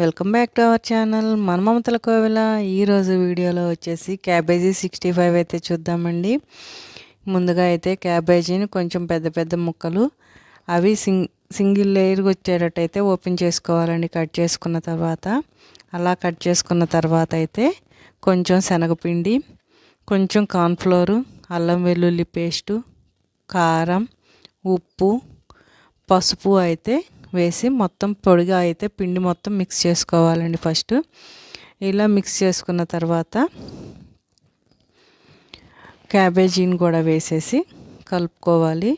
Welcome back to our channel మన మమతల కోవిల ఈరోజు వీడియోలో వచ్చేసి క్యాబేజీ సిక్స్టీ ఫైవ్ అయితే చూద్దామండి. ముందుగా అయితే క్యాబేజీని కొంచెం పెద్ద పెద్ద ముక్కలు అవి సింగ్ సింగిల్ లేయర్ వచ్చేటట్టయితే ఓపెన్ చేసుకోవాలండి కట్ చేసుకున్న తర్వాత. అలా కట్ చేసుకున్న తర్వాత అయితే కొంచెం శనగపిండి కొంచెం కార్న్ఫ్లోరు అల్లం వెల్లుల్లి పేస్టు కారం ఉప్పు పసుపు అయితే వేసి మొత్తం పొడిగా అయితే పిండి మొత్తం మిక్స్ చేసుకోవాలండి ఫస్ట్ ఇలా మిక్స్ చేసుకున్న తర్వాత క్యాబేజీని కూడా వేసేసి కలుపుకోవాలి.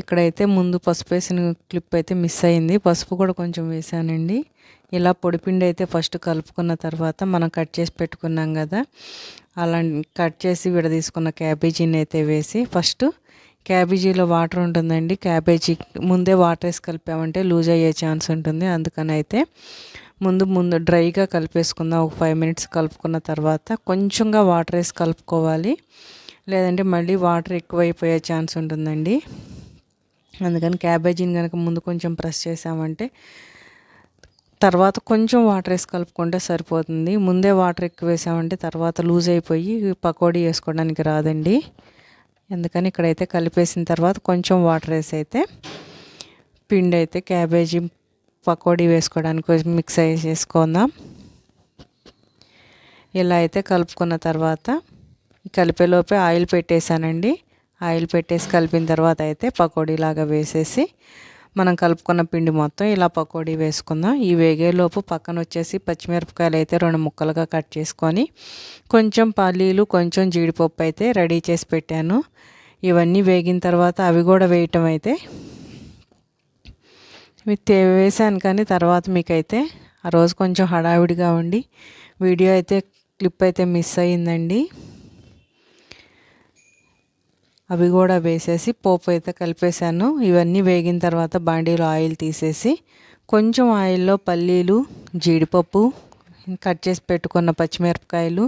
ఇక్కడైతే ముందు పసుపు వేసిన క్లిప్ అయితే మిస్ అయింది. పసుపు కూడా కొంచెం వేసానండి. ఇలా పొడిపిండి అయితే ఫస్ట్ కలుపుకున్న తర్వాత మనం కట్ చేసి పెట్టుకున్నాం కదా అలా కట్ చేసి విడదీసుకున్న క్యాబేజీని అయితే వేసి ఫస్ట్ క్యాబేజీలో వాటర్ ఉంటుందండి. క్యాబేజీ ముందే వాటర్ వేసి కలిపామంటే లూజ్ అయ్యే ఛాన్స్ ఉంటుంది. అందుకని అయితే ముందు ముందు డ్రైగా కలిపేసుకుందాం. ఒక ఫైవ్ మినిట్స్ కలుపుకున్న తర్వాత కొంచెంగా వాటర్ వేసి కలుపుకోవాలి. లేదంటే మళ్ళీ వాటర్ ఎక్కువైపోయే ఛాన్స్ ఉంటుందండి. అందుకని క్యాబేజీని కనుక ముందు కొంచెం ప్రెస్ చేసామంటే తర్వాత కొంచెం వాటర్ వేసి కలుపుకుంటే సరిపోతుంది. ముందే వాటర్ ఎక్కువ వేసామంటే తర్వాత లూజ్ అయిపోయి పకోడీ వేసుకోవడానికి రాదండి. ఎందుకని ఇక్కడైతే కలిపేసిన తర్వాత కొంచెం వాటర్ వేసి అయితే పిండి అయితే క్యాబేజీ పకోడీ వేసుకోవడానికి మిక్స్ అయ్యి చేసుకుందాం. ఇలా అయితే కలుపుకున్న తర్వాత కలిపేలోపే ఆయిల్ పెట్టేశానండి. ఆయిల్ పెట్టేసి కలిపిన తర్వాత అయితే పకోడీ లాగా వేసేసి మనం కలుపుకున్న పిండి మొత్తం ఇలా పకోడీ వేసుకుందాం. ఈ వేగేలోపు పక్కన వచ్చేసి పచ్చిమిరపకాయలు అయితే రెండు ముక్కలుగా కట్ చేసుకొని కొంచెం పల్లీలు కొంచెం జీడిపప్పు అయితే రెడీ చేసి పెట్టాను. ఇవన్నీ వేగిన తర్వాత అవి కూడా వేయటం అయితే వేసాను కానీ తర్వాత మీకైతే ఆ రోజు కొంచెం హడావిడిగా ఉండి వీడియో అయితే క్లిప్ అయితే మిస్ అయ్యిందండి. అవి కూడా వేసేసి పోపు అయితే కలిపేశాను. ఇవన్నీ వేగిన తర్వాత బాండీలో ఆయిల్ తీసేసి కొంచెం ఆయిల్లో పల్లీలు జీడిపప్పు కట్ చేసి పెట్టుకున్న పచ్చిమిరపకాయలు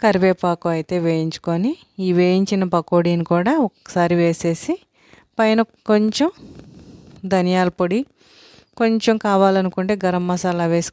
కరివేపాకు అయితే వేయించుకొని ఈ వేయించిన పకోడీని కూడా ఒకసారి వేసేసి పైన కొంచెం ధనియాల పొడి కొంచెం కావాలనుకుంటే గరం మసాలా వేసుకొని